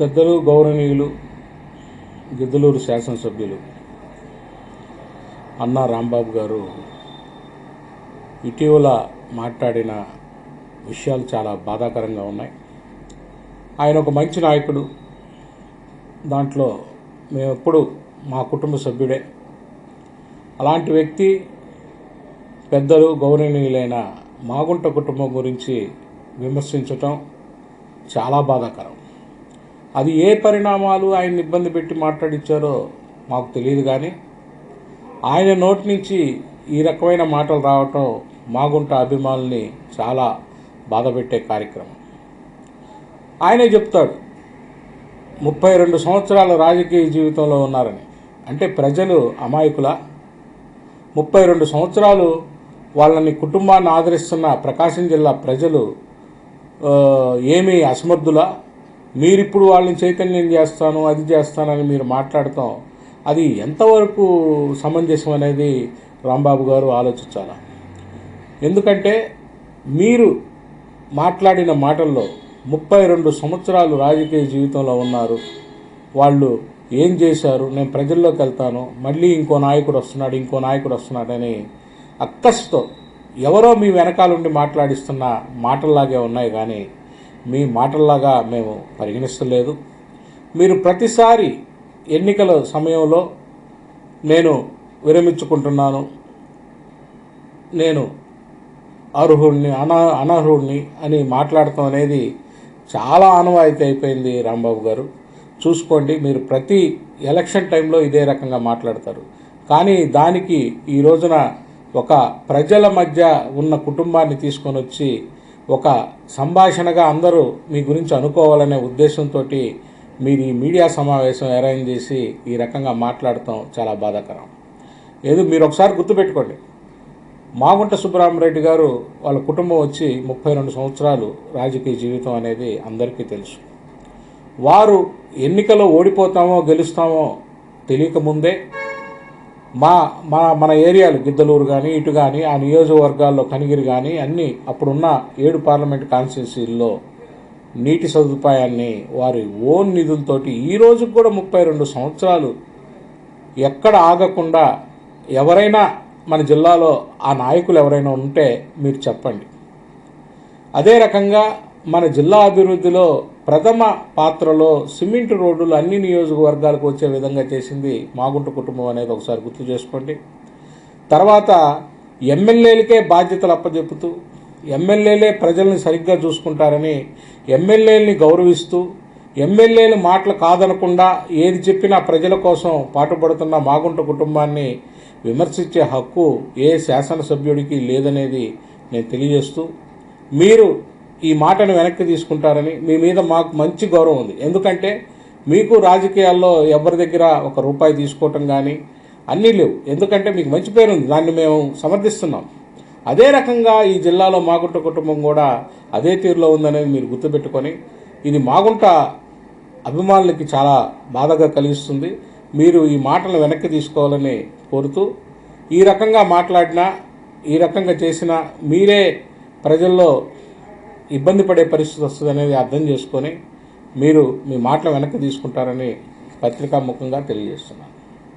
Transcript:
పెద్దలు గౌరవనీయులు గిద్దలూరు శాసనసభ్యులు అన్నా రాంబాబు గారు ఇటీవల మాట్లాడిన విషయాలు చాలా బాధాకరంగా ఉన్నాయి. ఆయన ఒక మంచి నాయకుడు. దాంట్లో మేము ఎప్పుడు మా కుటుంబ సభ్యుడే. అలాంటి వ్యక్తి పెద్దలు గౌరవనీయులైన మాగుంట కుటుంబం గురించి విమర్శించటం చాలా బాధాకరం. అది ఏ పరిణామాలు ఆయన ఇబ్బంది పెట్టి మాట్లాడించారో మాకు తెలియదు కానీ ఆయన నోటి నుంచి ఈ రకమైన మాటలు రావటం మాగుంట అభిమానుల్ని చాలా బాధపెట్టే కార్యక్రమం. ఆయనే చెప్తాడు ముప్పై రెండు సంవత్సరాల రాజకీయ జీవితంలో ఉన్నారని. అంటే ప్రజలు అమాయకుల? ముప్పై రెండు సంవత్సరాలు వాళ్ళని కుటుంబాన్ని ఆదరిస్తున్న ప్రకాశం జిల్లా ప్రజలు ఏమీ అసమర్థులా? మీరిప్పుడు వాళ్ళని చైతన్యం చేస్తాను అది చేస్తానని మీరు మాట్లాడటం అది ఎంతవరకు సమంజసం అనేది రాంబాబు గారు ఆలోచించాలి? ఎందుకంటే మీరు మాట్లాడిన మాటల్లో ముప్పై రెండు సంవత్సరాలు రాజకీయ జీవితంలో ఉన్నారు. వాళ్ళు ఏం చేశారు? నేను ప్రజల్లోకి వెళ్తాను మళ్ళీ ఇంకో నాయకుడు వస్తున్నాడు ఇంకో నాయకుడు వస్తున్నాడని అక్కస్తో ఎవరో మీ వెనకాల ఉండి మాట్లాడిస్తున్న మాటల్లాగే ఉన్నాయి కానీ మీ మాటల్లాగా మేము పరిగణిస్తలేదు. మీరు ప్రతిసారి ఎన్నికల సమయంలో నేను విరమించుకుంటున్నాను. నేను అర్హుడిని అన అనర్హుడిని అని మాట్లాడటం అనేది చాలా ఆనవాయితీ అయిపోయింది రాంబాబు గారు. చూసుకోండి మీరు ప్రతి ఎలక్షన్ టైంలో ఇదే రకంగా మాట్లాడతారు. కానీ దానికి ఈ రోజున ఒక ప్రజల మధ్య ఉన్న కుటుంబాన్ని తీసుకొని వచ్చి ఒక సంభాషణగా అందరూ మీ గురించి అనుకోవాలనే ఉద్దేశంతో మీరు ఈ మీడియా సమావేశం అరేంజ్ చేసి ఈ రకంగా మాట్లాడటం చాలా బాధాకరం. ఏదో మీరు ఒకసారి గుర్తుపెట్టుకోండి. మాగుంట సుబ్బరామరెడ్డి గారు వాళ్ళ కుటుంబం వచ్చి ముప్పై రెండు సంవత్సరాలు రాజకీయ జీవితం అనేది అందరికీ తెలుసు. వారు ఎన్నికలో ఓడిపోతామో గెలుస్తామో తెలియకముందే మా మా మన ఏరియాలు గిద్దలూరు కానీ ఇటు కానీ ఆ నియోజకవర్గాల్లో కనిగిరి కానీ అన్నీ అప్పుడున్న ఏడు పార్లమెంట్ కాన్స్టిట్యున్సీల్లో నీటి సదుపాయాన్ని వారి ఓన్ నిధులతోటి ఈ రోజుకు కూడా ముప్పై రెండు సంవత్సరాలు ఎక్కడ ఆగకుండా ఎవరైనా మన జిల్లాలో ఆ నాయకులు ఎవరైనా ఉంటే మీరు చెప్పండి. అదే రకంగా మన జిల్లా అభివృద్ధిలో ప్రథమ పాత్రలో సిమెంట్ రోడ్డులు అన్ని నియోజకవర్గాలకు వచ్చే విధంగా చేసింది మాగుంట కుటుంబం అనేది ఒకసారి గుర్తు చేసుకోండి. తర్వాత ఎమ్మెల్యేలకే బాధ్యతలు అప్పచెప్పుతూ ఎమ్మెల్యేలే ప్రజల్ని సరిగ్గా చూసుకుంటారని ఎమ్మెల్యేలని గౌరవిస్తూ ఎమ్మెల్యేలు మాటలు కాదనకుండా ఏది చెప్పినా ప్రజల కోసం పాటుపడుతున్న మాగుంట కుటుంబాన్ని విమర్శించే హక్కు ఏ శాసనసభ్యుడికి లేదనేది నేను తెలియజేస్తూ మీరు ఈ మాటను వెనక్కి తీసుకుంటారని మీ మీద మాకు మంచి గౌరవం ఉంది. ఎందుకంటే మీకు రాజకీయాల్లో ఎవరి దగ్గర ఒక రూపాయి తీసుకోవటం కానీ అన్నీ లేవు. ఎందుకంటే మీకు మంచి పేరు ఉంది. దాన్ని మేము సమర్థిస్తున్నాం. అదే రకంగా ఈ జిల్లాలో మాగుంట కుటుంబం కూడా అదే తీరులో ఉందనేది మీరు గుర్తుపెట్టుకొని ఇది మాగుంట అభిమానులకి చాలా బాధగా కలిగిస్తుంది. మీరు ఈ మాటలు వెనక్కి తీసుకోవాలని కోరుతూ ఈ రకంగా మాట్లాడినా ఈ రకంగా చేసినా మీరే ప్రజల్లో ఇబ్బంది పడే పరిస్థితి వస్తుంది అనేది అర్థం చేసుకొని మీరు మీ మాటలు వెనక్కి తీసుకుంటారని పత్రికా ముఖంగా తెలియజేస్తున్నాను.